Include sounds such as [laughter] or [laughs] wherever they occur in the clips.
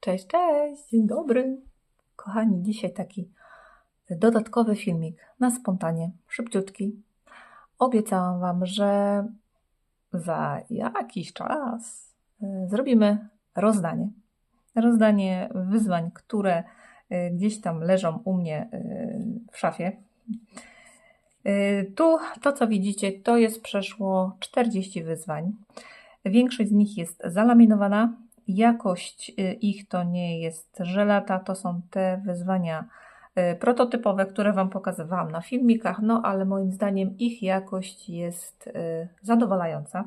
Cześć, cześć, dzień dobry. Kochani, dzisiaj taki dodatkowy filmik na spontanie, szybciutki. Obiecałam Wam, że za jakiś czas y, zrobimy rozdanie. Rozdanie wyzwań, które y, gdzieś tam leżą u mnie y, w szafie. Tu to, co widzicie, to jest przeszło 40 wyzwań. Większość z nich jest zalaminowana, Jakość y, ich to nie jest żelata, to są te wyzwania y, prototypowe, które Wam pokazywałam na filmikach, no ale moim zdaniem ich jakość jest y, zadowalająca.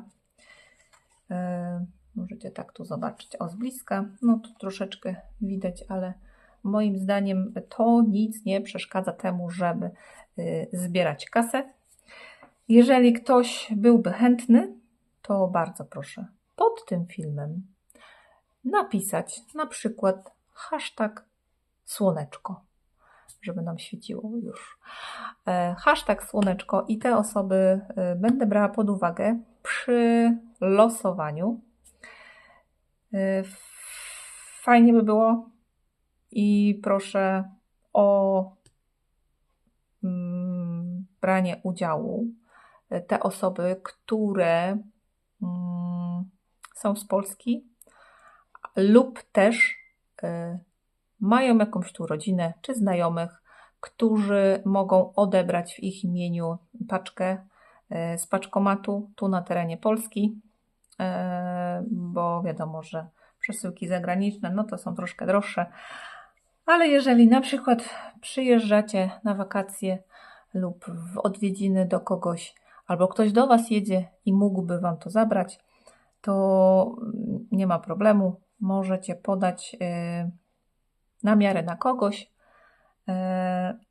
Możecie tak tu zobaczyć o z bliska. No tu troszeczkę widać, ale moim zdaniem to nic nie przeszkadza temu, żeby zbierać kasę. Jeżeli ktoś byłby chętny, to bardzo proszę pod tym filmem napisać na przykład hashtag słoneczko, żeby nam świeciło już. E, hashtag słoneczko i te osoby e, będę brała pod uwagę przy losowaniu. E, fajnie by było i proszę o mm, branie udziału. Te osoby, które mm, są z Polski, lub też y, mają jakąś tu rodzinę czy znajomych, którzy mogą odebrać w ich imieniu paczkę y, z paczkomatu tu na terenie Polski, y, bo wiadomo, że przesyłki zagraniczne no to są troszkę droższe. Ale jeżeli na przykład przyjeżdżacie na wakacje lub w odwiedziny do kogoś, albo ktoś do Was jedzie i mógłby Wam to zabrać, to nie ma problemu możecie podać y, na miarę na kogoś, y,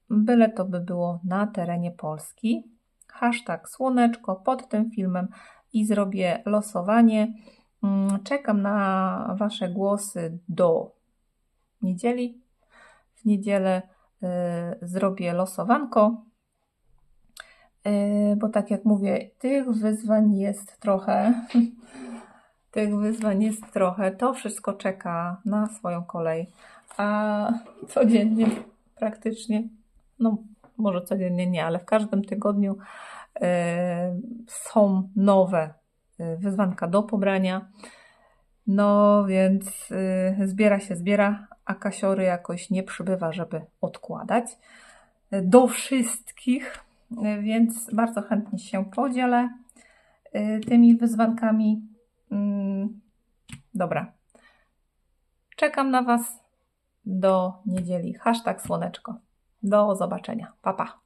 byle to by było na terenie Polski. Hashtag słoneczko pod tym filmem i zrobię losowanie. Mm, czekam na Wasze głosy do niedzieli. W niedzielę y, zrobię losowanko, bo tak jak mówię, tych wyzwań jest trochę. [laughs] Tych wyzwań jest trochę. To wszystko czeka na swoją kolej. A codziennie praktycznie, no może codziennie nie, ale w każdym tygodniu y, są nowe y, wyzwanka do pobrania. No więc y, zbiera się, zbiera, a kasiory jakoś nie przybywa, żeby odkładać. Do wszystkich, więc bardzo chętnie się podzielę tymi wyzwankami dobra. Czekam na Was do niedzieli. Hashtag słoneczko. Do zobaczenia. Pa, pa.